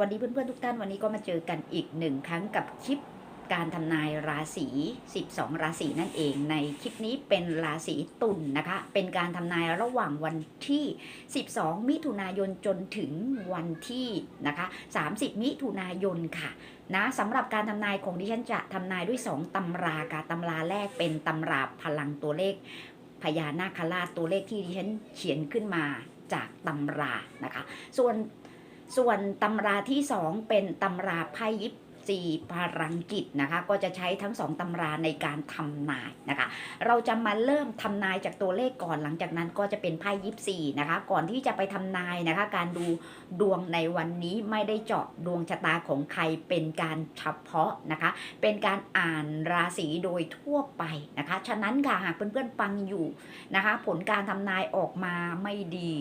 สวัสดีเพื่อนๆทุกท่านวันนี้ก็มาเจอกันอีกหนึ่งครั้งกับคลิปการทำนายราศี 12 ราศีนั่นเอง ในคลิปนี้เป็นราศีตุลนนะคะ เป็นการทำนายระหว่างวันที่ 12 มิถุนายนจนถึงวันที่นะคะ 30 มิถุนายนค่ะนะสำหรับการทำนายของดิฉันจะทำนายด้วย 2 ตำราค่ะตำราแรกเป็นตำราพลังตัวเลขพญานาคราชตัวเลขที่ดิฉันเขียนขึ้นมาจากตำรานะคะ ส่วน ส่วนตำราที่2เป็นตำราไพ่ยิปซีพลังจิตนะคะก็จะใช้ทั้งสองตำราในการทำนายนะคะ เราจะมาเริ่มทำนายจากตัวเลขก่อนหลังจากนั้นก็จะเป็นไพ่ยิปซีนะคะ ก่อนที่จะไปทำนายนะคะ การดูดวงในวันนี้ไม่ได้เจาะดวงชะตาของใครเป็นการเฉพาะนะคะ เป็นการอ่านราศีโดยทั่วไปนะคะ ฉะนั้นค่ะหากเพื่อนๆฟังอยู่นะคะ ผลการทำนายออกมาไม่ดี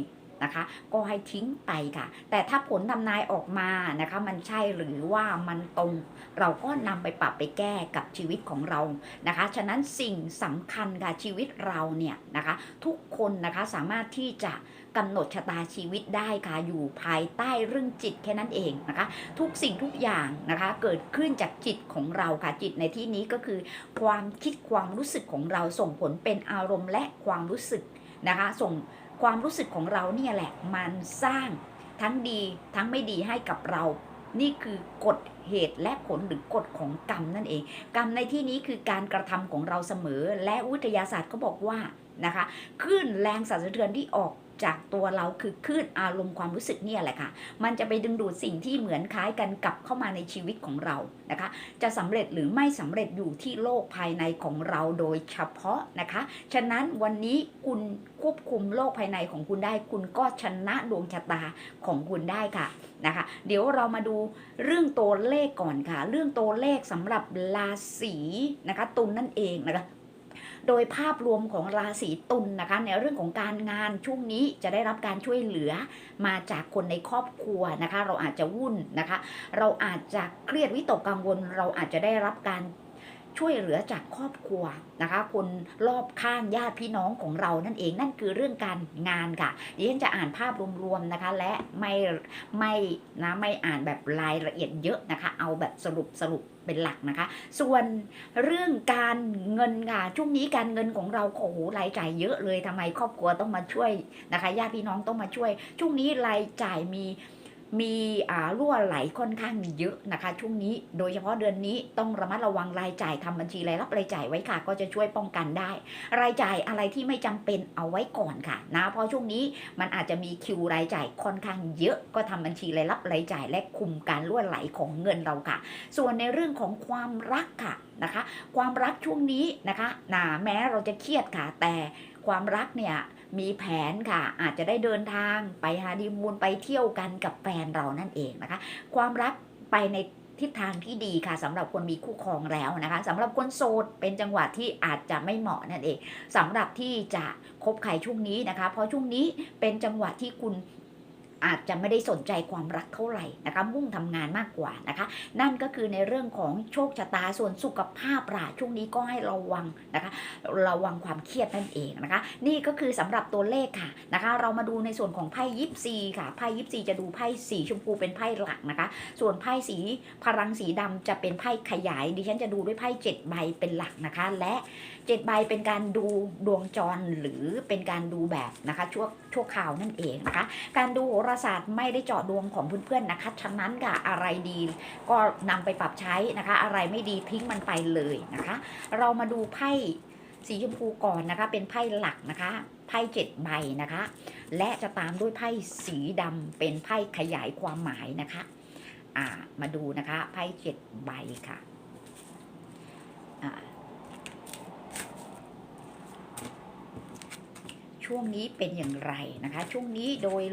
นะคะ ก็ให้ทิ้งไปค่ะ แต่ถ้าผลทำนายออกมานะคะ มันใช่หรือว่ามันตรง เราก็นำไปปรับไปแก้กับชีวิตของเรานะคะ ฉะนั้นสิ่งสำคัญค่ะชีวิตเราเนี่ยนะคะ ทุกคนนะคะสามารถที่จะกำหนดชะตาชีวิตได้ค่ะอยู่ภายใต้เรื่องจิตแค่นั้นเองนะคะ ทุกสิ่งทุกอย่างนะคะเกิดขึ้นจากจิตของเราค่ะจิตในที่นี้ก็คือความคิดความรู้สึกของเราส่งผลเป็นอารมณ์และความรู้สึกนะคะส่ง ความรู้สึกของเราเนี่ยแหละมันสร้างทั้งดีทั้งไม่ดีให้กับเรา นี่คือกฎเหตุและผลหรือกฎของกรรมนั่นเอง กรรมในที่นี้คือการกระทำของเราเสมอ และวิทยาศาสตร์ก็บอกว่านะคะคลื่นแรงสั่นสะเทือนที่ออก จากตัวเราคือคลื่นอารมณ์ความรู้สึกเนี่ยแหละค่ะ มันจะไปดึงดูดสิ่งที่เหมือนคล้ายกันกลับเข้ามาในชีวิตของเรานะคะ จะสำเร็จหรือไม่สำเร็จอยู่ที่โลกภายในของเราโดยเฉพาะนะคะ ฉะนั้นวันนี้คุณควบคุมโลกภายในของคุณได้ คุณก็ชนะดวงชะตาของคุณได้ค่ะนะคะ เดี๋ยวเรามาดูเรื่องตัวเลขก่อนค่ะ เรื่องตัวเลขสำหรับราศีนะคะตุลนนั่นเองนะคะ โดยภาพรวมของราศีตุลนนะคะ ในเรื่องของการงานช่วงนี้จะได้รับการช่วยเหลือมาจากคนในครอบครัวนะคะ เราอาจจะวุ่นนะคะ เราอาจจะเครียดวิตกกังวล เราอาจจะได้รับการ ช่วยเหลือจากครอบครัวนะคะ คนรอบข้างญาติพี่น้องของเรานั่นเองนั่นคือเรื่องการงานค่ะดิฉันจะอ่านภาพรวมๆนะคะ และไม่ไม่นะไม่อ่านแบบรายละเอียดเยอะนะคะ เอาแบบสรุปสรุปเป็นหลักนะคะ ส่วนเรื่องการเงินค่ะช่วงนี้การเงินของเราโอ้โหรายจ่ายเยอะเลยทำไมครอบครัวต้องมาช่วยนะคะญาติพี่น้องต้องมาช่วย ช่วงนี้รายจ่ายมี มีอ่ารั่วไหลค่อนข้างเยอะนะคะ ช่วงนี้โดยเฉพาะเดือนนี้ต้องระมัดระวังรายจ่ายทำบัญชีรายรับรายจ่ายไว้ค่ะ ก็จะช่วยป้องกันได้ รายจ่ายอะไรที่ไม่จำเป็นเอาไว้ก่อนค่ะนะเพราะช่วงนี้มันอาจจะมีคิวรายจ่ายค่อนข้างเยอะก็ทำบัญชีรายรับรายจ่าย และคุมการรั่วไหลของเงินเราค่ะ ส่วนในเรื่องของความรักค่ะนะคะ ความรักช่วงนี้นะคะนะแม้เราจะเครียดค่ะแต่ความรักเนี่ย มีแผนค่ะ อาจจะได้เดินทางไปฮานีมูนไปเที่ยวกันกับแฟนเรานั่นเองนะคะ ความรักไปในทิศทางที่ดีค่ะสำหรับคนมีคู่ครองแล้วนะคะสำหรับคนโสดเป็นจังหวะที่อาจจะไม่เหมาะนั่นเองสำหรับที่จะคบใครช่วงนี้นะคะ เพราะช่วงนี้เป็นจังหวะที่คุณ อาจจะไม่ได้สนใจความรักเท่าไหร่นะคะมุ่งทำงานมากกว่านะคะ นั่นก็คือในเรื่องของโชคชะตาส่วนสุขภาพล่ะช่วงนี้ก็ให้ระวังนะคะระวังความเครียดนั่นเองนะคะ นี่ก็คือสำหรับตัวเลขค่ะนะคะ เรามาดูในส่วนของไพ่ยิปซีค่ะไพ่ยิปซีจะดูไพ่สีชมพูเป็นไพ่หลักนะคะ ส่วนไพ่สีพลังสีดำจะเป็นไพ่ขยาย ดิฉันจะดูด้วยไพ่เจ็ดใบเป็นหลักนะคะ และ เจ็ดใบเป็นการดูดวงจรหรือเป็นการดูแบบนะคะชั่วชั่วข่าวนั่นเองนะคะ การดูโหราศาสตร์ไม่ได้เจาะดวงของเพื่อนๆนะคะฉะนั้นค่ะอะไรดีก็นำไปปรับใช้นะคะ อะไรไม่ดีทิ้งมันไปเลยนะคะ เรามาดูไพ่สีชมพูก่อนนะคะ เป็นไพ่หลักนะคะไพ่เจ็ดใบนะคะ และจะตามด้วยไพ่สีดำเป็นไพ่ขยายความหมายนะคะอ่ามาดูนะคะไพ่เจ็ดใบค่ะอ่า ช่วงนี้เป็นอย่างไรนะคะ ช่วงนี้โดย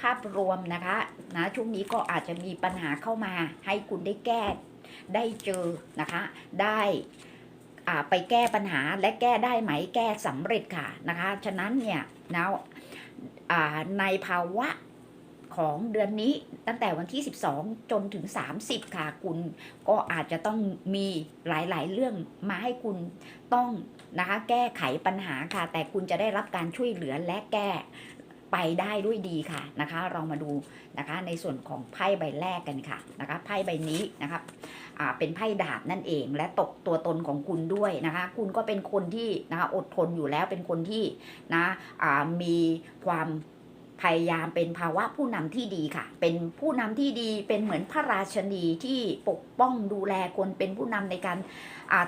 ภาพรวมนะคะนะช่วงนี้ก็อาจจะมีปัญหาเข้ามาให้คุณได้แก้ได้เจอนะคะ ได้อ่าไปแก้ปัญหาและแก้ได้ไหมแก้สำเร็จค่ะนะคะ ฉะนั้นเนี่ยนะอ่าในภาวะ ของเดือนนี้ตั้งแต่วันที่ 12 จนถึง 30 ค่ะคุณ ก็อาจจะต้องมีหลายๆ เรื่องมาให้คุณต้องนะคะแก้ไขปัญหาค่ะ แต่คุณจะได้รับการช่วยเหลือและแก้ไปได้ด้วยดีค่ะนะคะเรามาดูนะคะในส่วนของไพ่ใบแรกกันค่ะนะคะไพ่ใบนี้นะครับเป็นไพ่ดาบนั่นเองและตกตัวตนของคุณด้วยนะคะ คุณก็เป็นคนที่นะคะอดทนอยู่แล้วเป็นคนที่นะมีความ พยายามเป็นภาวะผู้นำที่ดีค่ะ เป็นผู้นำที่ดีเป็นเหมือนพระราชนีที่ปกป้องดูแลคนเป็นผู้นำในการ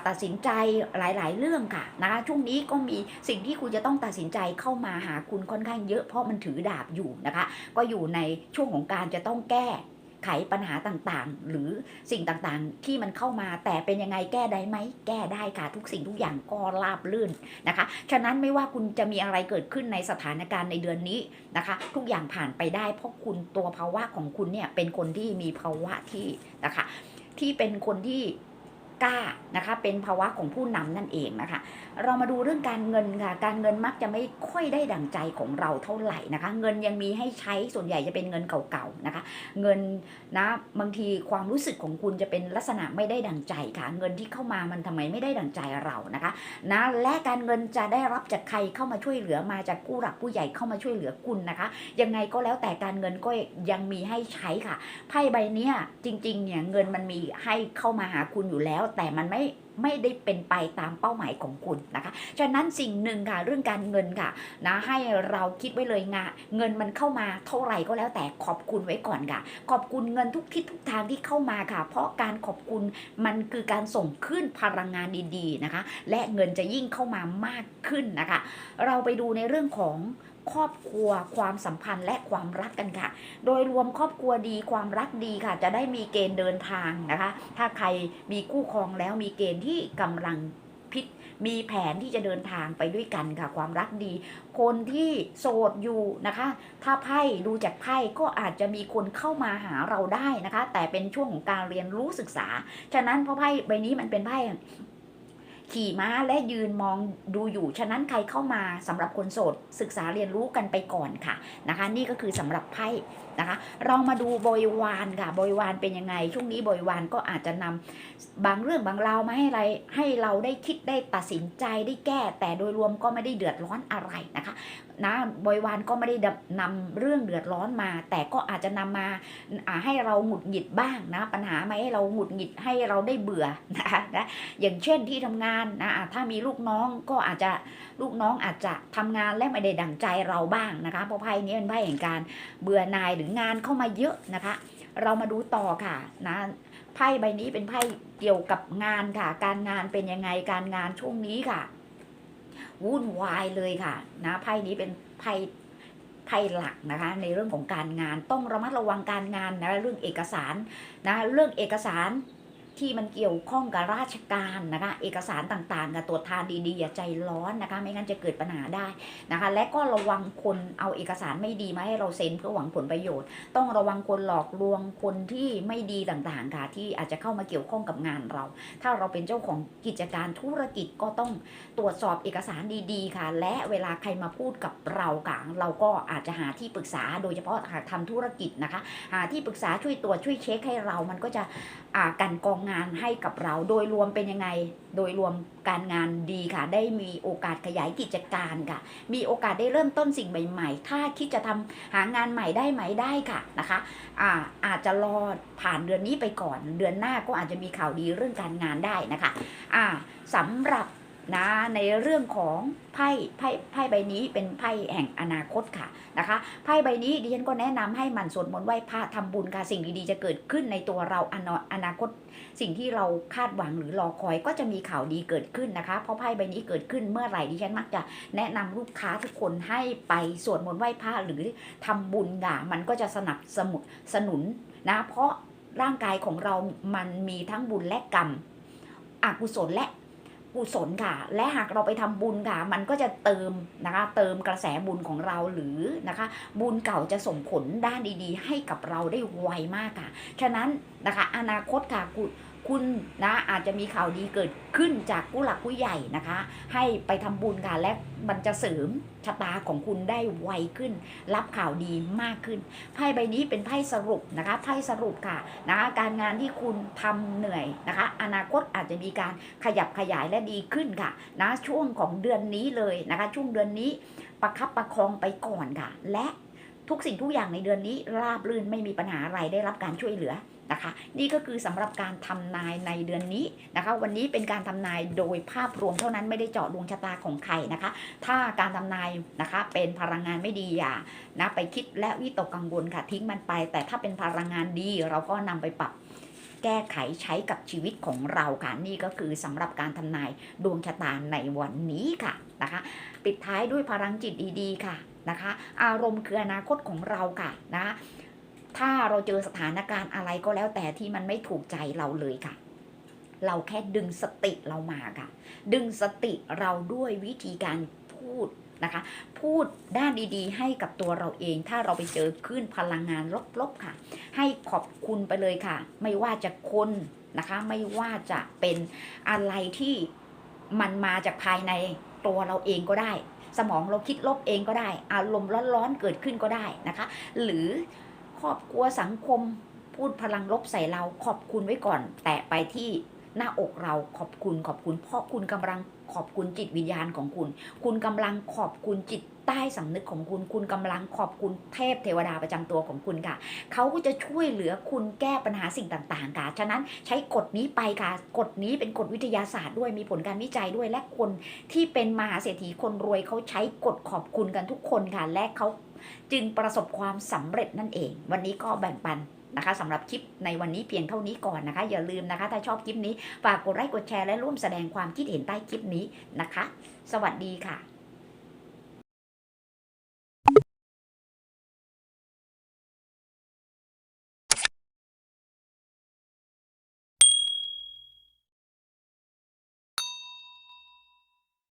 ตัดสินใจหลาย ๆ เรื่องค่ะนะคะช่วงนี้ก็มีสิ่งที่คุณจะต้องตัดสินใจเข้ามาหาคุณค่อนข้างเยอะเพราะมันถือดาบอยู่นะคะ ก็อยู่ในช่วงของการจะต้องแก้ ไขปัญหาต่างๆ หรือสิ่งต่างๆ ที่มันเข้ามาแต่เป็นยังไงแก้ได้ไหมแก้ได้ค่ะ ทุกสิ่งทุกอย่างก็ราบลื่นนะคะ ฉะนั้นไม่ว่าคุณจะมีอะไรเกิดขึ้นในสถานการณ์ในเดือนนี้นะคะ ทุกอย่างผ่านไปได้ เพราะคุณตัวภาวะของคุณเนี่ยเป็นคนที่มีภาวะที่นะคะ ที่เป็นคนที่ กล้านะคะ เป็นภาวะของผู้นำนั่นเองนะคะ เรามาดูเรื่องการเงินค่ะ การเงินมักจะไม่ค่อยได้ดั่งใจของเราเท่าไหร่นะคะ เงินยังมีให้ใช้ส่วนใหญ่จะเป็นเงินเก่าๆนะคะ เงินนะบางทีความรู้สึกของคุณจะเป็นลักษณะไม่ได้ดั่งใจค่ะ เงินที่เข้ามามันทำไมไม่ได้ดั่งใจเรานะคะนะและการเงินจะได้รับจากใครเข้ามาช่วยเหลือมาจากผู้หลักผู้ใหญ่เข้ามาช่วยเหลือคุณนะคะ ยังไงก็แล้วแต่การเงินก็ยังมีให้ใช้ค่ะไพ่ใบเนี้ยจริงๆเนี่ยเงินมันมีให้เข้ามาหาคุณอยู่แล้วแต่มันไม่ไม่ได้เป็นไปตามเป้าหมายของคุณนะคะฉะนั้นสิ่งหนึ่งค่ะเรื่องการเงินค่ะนะให้เราคิดไว้เลยงาเงินมันเข้ามาเท่าไหร่ก็แล้วแต่ขอบคุณไว้ก่อนค่ะ ขอบคุณเงินทุกทิศทุกทางที่เข้ามาค่ะ เพราะการขอบคุณมันคือการส่งขึ้นพลังงานดีๆนะคะ และเงินจะยิ่งเข้ามามากขึ้นนะคะ เราไปดูในเรื่องของ ครอบครัวความสัมพันธ์และความรักกันค่ะ โดยรวมครอบครัวดีความรักดีค่ะ จะได้มีเกณฑ์เดินทางนะคะ ถ้าใครมีคู่ครองแล้วมีเกณฑ์ที่กำลังพิษมีแผนที่จะเดินทางไปด้วยกันค่ะ ความรักดี คนที่โสดอยู่นะคะ ถ้าไพ่ดูจากไพ่ก็อาจจะมีคนเข้ามาหาเราได้นะคะ แต่เป็นช่วงของการเรียนรู้ศึกษา ฉะนั้นเพราะไพ่ใบนี้มันเป็นไพ่ ขี่ม้าและยืนมองดูอยู่ ฉะนั้นใครเข้ามาสำหรับคนโสดศึกษาเรียนรู้กันไปก่อนค่ะนะคะ นี่ก็คือสำหรับไพ่นะคะ เรามาดูบริวารค่ะบริวารเป็นยังไง ช่วงนี้บริวารก็อาจจะนำบางเรื่องบางราวมาให้อะไรให้เราได้คิดได้ตัดสินใจได้แก้ แต่โดยรวมก็ไม่ได้เดือดร้อนอะไรนะคะนะบริวารก็ไม่ได้นำเรื่องเดือดร้อนมา แต่ก็อาจจะนำมาอ่าให้เราหงุดหงิดบ้างนะปัญหามาให้เราหงุดหงิดให้เราได้เบื่อนะคะนะอย่างเช่นที่ทำงานนะถ้ามีลูกน้องก็อาจจะลูกน้องอาจจะทำงานและไม่ได้ดั่งใจเราบ้างนะคะเพราะไพ่นี้เป็นไพ่แห่งการเบื่อหน่ายรืองานเข้ามาเยอะนะคะ เรามาดูต่อค่ะนะไพ่ใบนี้เป็นไพ่เกี่ยวกับงานค่ะ การงานเป็นยังไงการงานช่วงนี้ค่ะ วุ่นวายเลยค่ะ นะไพ่นี้เป็นไพ่ไพ่หลักนะคะ ในเรื่องของการงานต้องระมัดระวังการงานนะเรื่องเอกสารนะเรื่องเอกสาร ที่มันเกี่ยวข้องกับราชการนะคะเอกสารต่างๆ กับตรวจทานดีๆอย่าใจร้อนนะคะ ไม่งั้นจะเกิดปัญหาได้นะคะ และก็ระวังคนเอาเอกสารไม่ดีมาให้เราเซ็นเพื่อหวังผลประโยชน์ ต้องระวังคนหลอกลวงคนที่ไม่ดีต่างๆค่ะที่อาจจะเข้ามาเกี่ยวข้องกับงานเรา ถ้าเราเป็นเจ้าของกิจการธุรกิจก็ต้องตรวจสอบเอกสารดีๆค่ะ และเวลาใครมาพูดกับเราค่ะเราก็อาจจะหาที่ปรึกษาโดยเฉพาะหากทำธุรกิจนะคะ หาที่ปรึกษาช่วยตรวจช่วยเช็คให้เรามันก็จะอ่ากันกองงานงานให้กับเรา โดยรวมเป็นยังไง โดยรวมการงานดีค่ะ ได้มีโอกาสขยายกิจการค่ะ มีโอกาสได้เริ่มต้นสิ่งใหม่ ๆ ถ้าคิดจะทำหางานใหม่ได้ไหมได้ค่ะนะคะอาอาจจะรอผ่านเดือนนี้ไปก่อน เดือนหน้าก็อาจจะมีข่าวดีเรื่องการงานได้นะคะอ่าสำหรับ นะในเรื่องของไพ่ไพ่ไพ่ใบนี้เป็นไพ่แห่งอนาคตค่ะนะคะไพ่ใบนี้ดิฉันก็แนะนำให้หมันสวดมนต์ไหว้พระทำบุญค่ะสิ่งดีๆจะเกิดขึ้นในตัวเราอนาอนาคต สิ่งที่เราคาดหวังหรือรอคอยก็จะมีข่าวดีเกิดขึ้นนะคะ เพราะไพ่ใบนี้เกิดขึ้นเมื่อไหร่ดิฉันมักจะแนะนำลูกค้าทุกคนให้ไปสวดมนต์ไหว้พระหรือทำบุญค่ะมันก็จะสนับสมุสนุนนะเพราะร่างกายของเรามันมีทั้งบุญและกรรมอกุศลและ กุศลค่ะ และหากเราไปทำบุญค่ะ มันก็จะเติมนะคะ เติมกระแสบุญของเราหรือนะคะ บุญเก่าจะส่งผลด้านดีๆ ให้กับเราได้ไวมากค่ะ ฉะนั้นนะคะ อนาคตค่ะกุ คุณนะอาจจะมีข่าวดีเกิดขึ้นจากผู้หลักผู้ใหญ่นะคะ ให้ไปทำบุญค่ะและมันจะเสริมชะตาของคุณได้ไวขึ้น รับข่าวดีมากขึ้นไพ่ใบนี้เป็นไพ่สรุปนะคะไพ่สรุปค่ะนะะการงานที่คุณทำเหนื่อยนะคะ อนาคตอาจจะมีการขยับขยายและดีขึ้นค่ะนะช่วงของเดือนนี้เลยนะคะ ช่วงเดือนนี้ประคับประคองไปก่อนค่ะ และทุกสิ่งทุกอย่างในเดือนนี้ราบรื่นไม่มีปัญหาอะไรได้รับการช่วยเหลือ นะคะ นี่ก็คือสำหรับการทำนายในเดือนนี้นะคะ วันนี้เป็นการทำนายโดยภาพรวมเท่านั้นไม่ได้เจาะดวงชะตาของใครนะคะ ถ้าการทำนายนะคะเป็นพลังงานไม่ดีอย่านะไปคิดและวิตกกังวลค่ะทิ้งมันไป แต่ถ้าเป็นพลังงานดีเราก็นำไปปรับแก้ไขใช้กับชีวิตของเราค่ะนี่ก็คือสำหรับการทำนายดวงชะตาในวันนี้ค่ะนะคะ ปิดท้ายด้วยพลังจิตดีๆค่ะนะคะ อารมณ์คืออนาคตของเราค่ะนะ ถ้าเราเจอสถานการณ์อะไรก็แล้วแต่ที่มันไม่ถูกใจเราเลยค่ะ เราแค่ดึงสติเรามาค่ะ ดึงสติเราด้วยวิธีการพูดนะคะ พูดด้านดีๆ ให้กับตัวเราเอง ถ้าเราไปเจอคลื่นพลังงานลบๆค่ะ ให้ขอบคุณไปเลยค่ะ ไม่ว่าจะคนนะคะ ไม่ว่าจะเป็นอะไรที่มันมาจากภายในตัวเราเองก็ได้ สมองเราคิดลบเองก็ได้ อารมณ์ร้อนๆเกิดขึ้นก็ได้นะคะ หรือ ครอบครัวสังคม พูดพลังลบใส่เราขอบคุณไว้ก่อน แตะไปที่หน้าอกเราขอบคุณขอบคุณ เพราะคุณกำลังขอบคุณจิตวิญญาณของคุณ คุณกำลังขอบคุณจิตใต้สำนึกของคุณ คุณกำลังขอบคุณเทพเทวดาประจำตัวของคุณค่ะ เขาก็จะช่วยเหลือคุณแก้ปัญหาสิ่งต่างๆค่ะ ฉะนั้นใช้กฎนี้ไปค่ะ กฎนี้เป็นกฎวิทยาศาสตร์ด้วย มีผลการวิจัยด้วย และคนที่เป็นมหาเศรษฐีคนรวยเขาใช้กฎขอบคุณกันทุกคนค่ะ และเขา จึงประสบความสำเร็จนั่นเอง วันนี้ก็แบ่งปันนะคะสำหรับคลิปในวันนี้เพียงเท่านี้ก่อนนะคะ อย่าลืมนะคะ ถ้าชอบคลิปนี้ฝากกดไลค์กดแชร์และร่วมแสดงความคิดเห็นใต้คลิปนี้นะคะ สวัสดีค่ะ